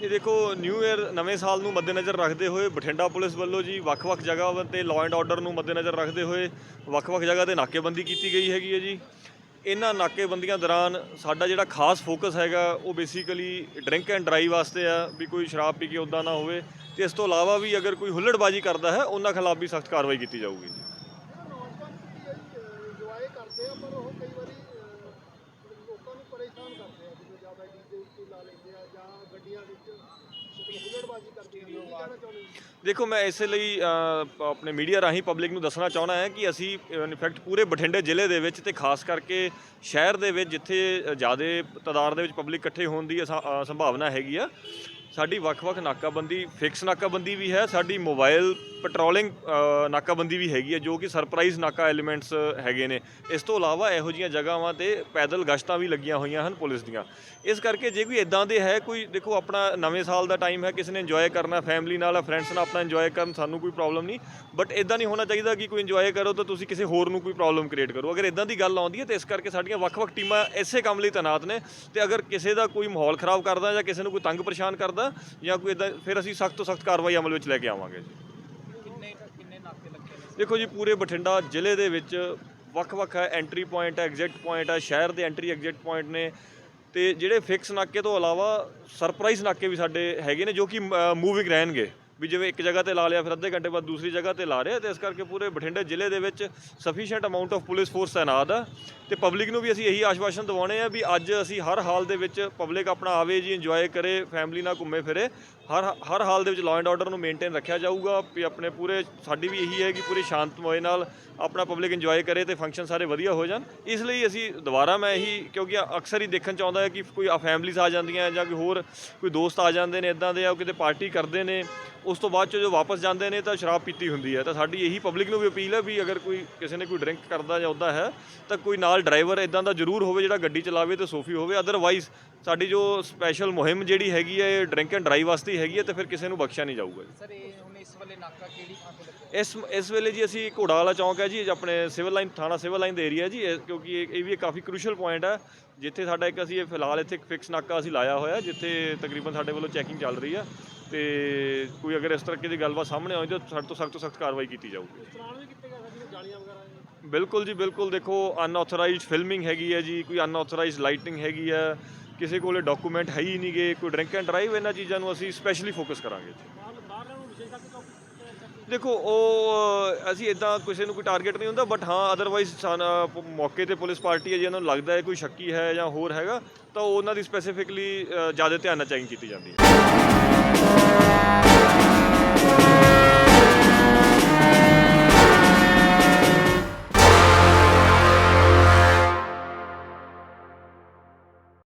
ਇਹ ਦੇਖੋ new year ਨਵੇਂ ਸਾਲ ਨੂੰ ਮੱਦੇਨਜ਼ਰ ਰੱਖਦੇ ਹੋਏ ਬਠਿੰਡਾ ਪੁਲਿਸ ਵੱਲੋਂ ਜੀ ਵੱਖ-ਵੱਖ ਜਗ੍ਹਾ ਤੇ ਲਾਅ ਐਂਡ ਆਰਡਰ ਨੂੰ ਮੱਦੇਨਜ਼ਰ ਰੱਖਦੇ ਹੋਏ ਵੱਖ-ਵੱਖ ਜਗ੍ਹਾ ਤੇ ਨਾਕੇਬੰਦੀ ਕੀਤੀ ਗਈ ਹੈਗੀ ਹੈ ਜੀ। ਇਹਨਾਂ ਨਾਕੇਬੰਦੀਆਂ ਦੌਰਾਨ ਸਾਡਾ ਜਿਹੜਾ ਖਾਸ ਫੋਕਸ ਹੈਗਾ, ਉਹ ਬੇਸਿਕਲੀ ਡਰਿੰਕ ਐਂਡ ਡਰਾਈਵ ਵਾਸਤੇ ਆ, ਵੀ ਕੋਈ ਸ਼ਰਾਬ ਪੀ ਕੇ ਉਦਾਂ ਨਾ ਹੋਵੇ ਤੇ ਇਸ ਤੋਂ ਇਲਾਵਾ ਵੀ ਅਗਰ ਕੋਈ ਹੁੱਲੜਬਾਜ਼ੀ ਕਰਦਾ ਹੈ, ਉਹਨਾਂ ਖਿਲਾਫ ਵੀ ਸਖਤ ਕਾਰਵਾਈ ਕੀਤੀ ਜਾਊਗੀ ਜੀ ਇੰਜੋਏ ਕਰਦੇ ਆ ਪਰ ਉਹ ਕਈ ਵਾਰੀ ਅਹ, ਲੋਕਾਂ ਨੂੰ ਪਰੇਸ਼ਾਨ ਕਰਦੇ ਆ ਜਿਵੇਂ ਜ਼ਿਆਦਾ ਡੀਜੇ ਉੱਤੇ ਲਾ ਲੈਂਦੇ ਆ ਜਾਂ ਗੱਡੀਆਂ ਵਿੱਚ ਹੁਲੜਬਾਜ਼ੀ ਕਰਦੇ ਆ ਕੀ ਕਹਿਣਾ ਚਾਹੁੰਦੇ ਹੋ ਦੇਖੋ ਮੈਂ ਇਸੇ ਲਈ ਅ, ਆਪਣੇ ਮੀਡੀਆ ਰਾਹੀਂ ਪਬਲਿਕ ਨੂੰ ਦੱਸਣਾ ਚਾਹੁੰਦਾ ਹੈ ਕਿ ਅਸੀਂ ਇਨਫੈਕਟ ਪੂਰੇ ਬਠਿੰਡੇ ਜ਼ਿਲ੍ਹੇ ਦੇ ਵਿੱਚ ਤੇ ਖਾਸ ਕਰਕੇ ਸ਼ਹਿਰ ਦੇ ਵਿੱਚ ਜਿੱਥੇ ਜ਼ਿਆਦਾ ਤਾਦਾਦ ਦੇ ਵਿੱਚ ਪਬਲਿਕ ਇਕੱਠੇ ਹੋਣ ਦੀ ਅਸਾਂ- ਅ, ਸੰਭਾਵਨਾ ਹੈਗੀ ਆ ਸਾਡੀ ਵੱਖ-ਵੱਖ ਨਾਕਾਬੰਦੀ ਫਿਕਸ ਨਾਕਾਬੰਦੀ ਵੀ ਹੈ, ਸਾਡੀ ਮੋਬਾਈਲ ਪੈਟਰੋਲਿੰਗ ਨਾਕਾਬੰਦੀ ਵੀ ਹੈਗੀ ਹੈ, ਜੋ ਕਿ ਸਰਪ੍ਰਾਈਜ਼ ਨਾਕਾ ਐਲੀਮੈਂਟਸ ਹੈਗੇ ਨੇ। ਇਸ ਤੋਂ ਇਲਾਵਾ ਇਹੋ ਜਿਹੀਆਂ ਜਗ੍ਹਾਵਾਂ ਤੇ ਪੈਦਲ ਗਸ਼ਤਾਂ ਵੀ ਲੱਗੀਆਂ ਹੋਈਆਂ ਹਨ ਪੁਲਿਸ ਦੀਆਂ। ਇਸ ਕਰਕੇ ਜੇ ਕੋਈ ਇਦਾਂ ਦੇ ਹੈ, ਕੋਈ ਦੇਖੋ ਆਪਣਾ ਨਵੇਂ ਸਾਲ ਦਾ ਟਾਈਮ ਹੈ, ਕਿਸੇ ਨੇ ਇੰਜੋਏ ਕਰਨਾ ਫੈਮਿਲੀ ਨਾਲ ਫਰੈਂਡਸ ਨਾਲ ਆਪਣਾ ਇੰਜੋਏ ਕਰਨ ਸਾਨੂੰ ਕੋਈ ਪ੍ਰੋਬਲਮ ਨਹੀਂ। ਬਟ ਇਦਾਂ ਨਹੀਂ ਹੋਣਾ ਚਾਹੀਦਾ ਕਿ ਕੋਈ ਇੰਜੋਏ ਕਰੋ ਤਾਂ ਤੁਸੀਂ ਕਿਸੇ ਹੋਰ ਨੂੰ ਕੋਈ ਪ੍ਰੋਬਲਮ ਕ੍ਰੀਏਟ ਕਰੋ। ਅਗਰ ਇਦਾਂ ਦੀ ਗੱਲ ਆਉਂਦੀ ਹੈ, ਤਾਂ ਇਸ ਕਰਕੇ ਸਾਡੀਆਂ ਵੱਖ-ਵੱਖ ਟੀਮਾਂ ਇਸੇ ਕੰਮ ਲਈ ਤੈਨਾਤ ਨੇ। ਤੇ ਅਗਰ ਕਿਸੇ ਦਾ ਕੋਈ ਮਾਹੌਲ ਖਰਾਬ ਕਰਦਾ ਜਾਂ ਕਿਸੇ ਨੂੰ ਕੋਈ ਤੰਗ ਪਰੇਸ਼ਾਨ ਕਰਦਾ ਜਾਂ ਕੋਈ ਇਦਾਂ ਫਿਰ ਅਸੀਂ ਸਖਤ ਤੋਂ ਸਖਤ ਕਾਰਵਾਈ ਅਮਲ ਵਿੱਚ ਲੈ ਕੇ ਆਵਾਂਗੇ ਜੀ। ਕਿੰਨੇ ਕਿੰਨੇ ਨਾਕੇ ਲੱਗੇ ਨੇ? ਦੇਖੋ ਜੀ ਪੂਰੇ ਬਠਿੰਡਾ ਜ਼ਿਲ੍ਹੇ ਦੇ ਵਿੱਚ ਵੱਖ-ਵੱਖ ਹੈ ਐਂਟਰੀ ਪੁਆਇੰਟ ਹੈ ਐਗਜ਼ਿਟ ਪੁਆਇੰਟ ਹੈ ਸ਼ਹਿਰ ਦੇ ਐਂਟਰੀ ਐਗਜ਼ਿਟ ਪੁਆਇੰਟ ਨੇ। ਤੇ ਜਿਹੜੇ ਫਿਕਸ ਨਾਕੇ ਤੋਂ ਇਲਾਵਾ ਸਰਪ੍ਰਾਈਜ਼ ਨਾਕੇ ਵੀ ਸਾਡੇ ਹੈਗੇ ਨੇ ਜੋ ਕਿ ਮੂਵਿੰਗ ਰਹਿਣਗੇ। ਵੀ ਜਿਵੇਂ ਇੱਕ ਜਗ੍ਹਾ ਤੇ ਲਾ ਲਿਆ, ਫਿਰ ਅੱਧੇ ਘੰਟੇ ਬਾਅਦ ਦੂਸਰੀ ਜਗ੍ਹਾ ਤੇ ਲਾ ਰਿਹਾ ਤੇ ਇਸ ਕਰਕੇ ਪੂਰੇ ਬਠਿੰਡੇ ਜ਼ਿਲ੍ਹੇ ਦੇ ਵਿੱਚ sufficient amount of police force ਤੈਨਾਤ ਆ ਤੇ ਪਬਲਿਕ ਨੂੰ ਵੀ ਅਸੀਂ ਇਹੀ ਆਸ਼ਵਾਸਨ ਦਿਵਾਉਣੇ ਆ ਵੀ ਅੱਜ ਅਸੀਂ ਹਰ ਹਾਲ ਦੇ ਵਿੱਚ ਪਬਲਿਕ ਆਪਣਾ ਆਵੇ ਜੀ ਇੰਜੋਏ ਕਰੇ ਫੈਮਿਲੀ ਨਾਲ ਘੁੰਮੇ ਫਿਰੇ, ਹਰ ਹਰ ਹਾਲ ਦੇ ਵਿੱਚ ਲਾਅ ਐਂਡ ਆਰਡਰ ਨੂੰ ਮੇਨਟੇਨ ਰੱਖਿਆ ਜਾਊਗਾ, ਵੀ ਆਪਣੇ ਪੂਰੇ, ਸਾਡੀ ਵੀ ਇਹੀ ਹੈ ਕਿ ਪੂਰੀ ਸ਼ਾਂਤਮਈ ਨਾਲ ਆਪਣਾ ਪਬਲਿਕ ਇੰਜੋਏ ਕਰੇ ਤੇ ਫੰਕਸ਼ਨ ਸਾਰੇ ਵਧੀਆ ਹੋ ਜਾਣ। ਇਸ ਲਈ ਅਸੀਂ ਦੁਬਾਰਾ ਮੈਂ ਇਹੀ, ਕਿਉਂਕਿ ਅਕਸਰ ਹੀ ਦੇਖਣ ਚ ਆਉਂਦਾ ਹੈ ਕਿ ਕੋਈ ਫੈਮਲੀਜ਼ ਆ ਜਾਂਦੀਆਂ ਜਾਂ ਕੋਈ ਹੋਰ ਕੋਈ ਦੋਸਤ ਆ ਜਾਂਦੇ ਨੇ ਇਦਾਂ ਦੇ ਆ ਕਿਤੇ ਪਾਰਟੀ ਕਰਦੇ ਨੇ ਉਸ ਤੋਂ ਬਾਅਦ ਚ ਜੋ ਵਾਪਸ ਜਾਂਦੇ ਨੇ ਤਾਂ ਸ਼ਰਾਬ ਪੀਤੀ ਹੁੰਦੀ ਹੈ। ਤਾਂ ਸਾਡੀ ਇਹੀ ਪਬਲਿਕ ਨੂੰ ਵੀ ਅਪੀਲ ਹੈ ਵੀ ਅਗਰ ਕੋਈ ਕਿਸੇ ਨੇ ਕੋਈ ਡਰਿੰਕ ਕਰਦਾ ਜਾਂ ਉੱਦਾਂ ਹੈ ਤਾਂ ਕੋਈ ਨਾਲ ਡਰਾਈਵਰ ਇਦਾਂ ਦਾ ਜ਼ਰੂਰ ਹੋਵੇ ਜਿਹੜਾ ਗੱਡੀ ਚਲਾਵੇ ਤੇ ਸੋਫੀ ਹੋਵੇ। ਅਦਰਵਾਈਜ਼ ਸਾਡੀ ਜੋ ਸਪੈਸ਼ਲ ਮੁਹਿੰਮ ਜਿਹੜੀ ਹੈਗੀ ਹੈ ਇਹ ਡਰਿੰਕ ਐਂਡ ਡਰਾਈਵ ਵਾਸਤੇ ਹੀ ਹੈਗੀ ਹੈ ਤੇ ਫਿਰ ਕਿਸੇ ਨੂੰ ਬਖਸ਼ਿਆ ਨਹੀਂ ਜਾਊਗਾ ਜੀ। ਸਰ ਇਹ ਹੁਣ ਇਸ ਵੇਲੇ ਨਾਕਾ ਕਿਹੜੀ ਥਾਂ ਤੇ ਲੱਗਿਆ? ਇਸ ਇਸ ਵੇਲੇ ਜੀ ਅਸੀਂ ਘੋੜਾ ਵਾਲਾ ਚੌਂਕ ਹੈ ਜੀ ਆਪਣੇ ਸਿਵਲ ਲਾਈਨ ਥਾਣਾ ਸਿਵਲ ਲਾਈਨ ਦੇ ਏਰੀਆ ਜੀ ਇਹ- ਕਿਉਂਕਿ ਇਹ ਇਹ ਵੀ ਇੱਕ ਕਾਫੀ ਕ੍ਰੂਸ਼ੀਅਲ ਪੁਆਇੰਟ ਹੈ। ਜਿੱਥੇ ਸਾਡਾ ਇੱਕ ਅਸੀਂ ਇਹ ਫਿਲਹਾਲ ਇੱਥੇ ਇੱਕ ਫਿਕਸ ਨਾਕਾ ਅਸੀਂ ਲਾਇਆ ਹੋਇਆ ਜਿੱਥੇ ਤਕਰੀਬਨ ਸਾਡੇ ਵੱਲੋਂ ਚੈਕਿੰਗ ਚੱਲ ਰਹੀ ਆ ਤੇ ਕੋਈ ਅਗਰ ਇਸ ਤਰ੍ਹਾਂ ਦੀ ਗੱਲਬਾਤ ਸਾਹਮਣੇ ਆਉਂਦੀ ਤਾਂ ਸਾਡੇ ਤੋਂ ਸਖਤ ਤੋਂ ਸਖਤ ਕਾਰਵਾਈ ਕੀਤੀ ਜਾਊਗੀ ਚਲਾਨ ਵੀ ਕੀਤੇ ਗਏ ਜਿਵੇਂ ਜਾਲੀਆਂ ਵਗੈਰਾ ਇਹ। ਬਿਲਕੁਲ ਜੀ ਬਿਲਕੁਲ ਦੇਖੋ ਅਨਆਥੋਰਾਈਜ਼ਡ ਫਿਲਮਿੰਗ ਹੈਗੀ ਹੈ ਜੀ ਕੋਈ ਅਨਆਥੋਰਾਈਜ਼ਡ ਲਾਈਟਿੰਗ ਹੈਗੀ ਹੈ ਕਿਸੇ ਕੋਲੇ ਡਾਕੂਮੈਂਟ ਹੈ ਹੀ ਨਹੀਂਗੇ ਕੋਈ ਡਰਿੰਕ ਐਂਡ ਡਰਾਈਵ ਇਹਨਾਂ ਚੀਜ਼ਾਂ ਨੂੰ ਅਸੀਂ ਸਪੈਸ਼ਲੀ ਫੋਕਸ ਕਰਾਂਗੇ ਜੀ ਬਾਹਰ ਬਾਹਰਲਿਆਂ ਨੂੰ ਵਿਸ਼ੇਸ਼ ਕਰਕੇ ਚੌਕੀ ਦੇਖੋ, ਉਹ ਅਸੀਂ ਇਦਾਂ ਕਿਸੇ ਨੂੰ ਕੋਈ ਟਾਰਗੇਟ ਨਹੀਂ ਹੁੰਦਾ ਬਟ ਹਾਂ ਅਦਰਵਾਈਜ਼ ਮੌਕੇ ਤੇ ਪੁਲਿਸ ਪਾਰਟੀ ਹੈ ਜੇ ਉਹਨਾਂ ਨੂੰ ਲੱਗਦਾ ਹੈ ਕੋਈ ਸ਼ੱਕੀ ਹੈ ਜਾਂ ਹੋਰ ਹੈਗਾ, ਤਾਂ ਉਹ ਉਹਨਾਂ ਦੀ ਸਪੈਸੀਫਿਕਲੀ ਜ਼ਿਆਦਾ ਧਿਆਨ ਨਾਲ ਚੈਕਿੰਗ ਕੀਤੀ ਜਾਂਦੀ ਹੈ।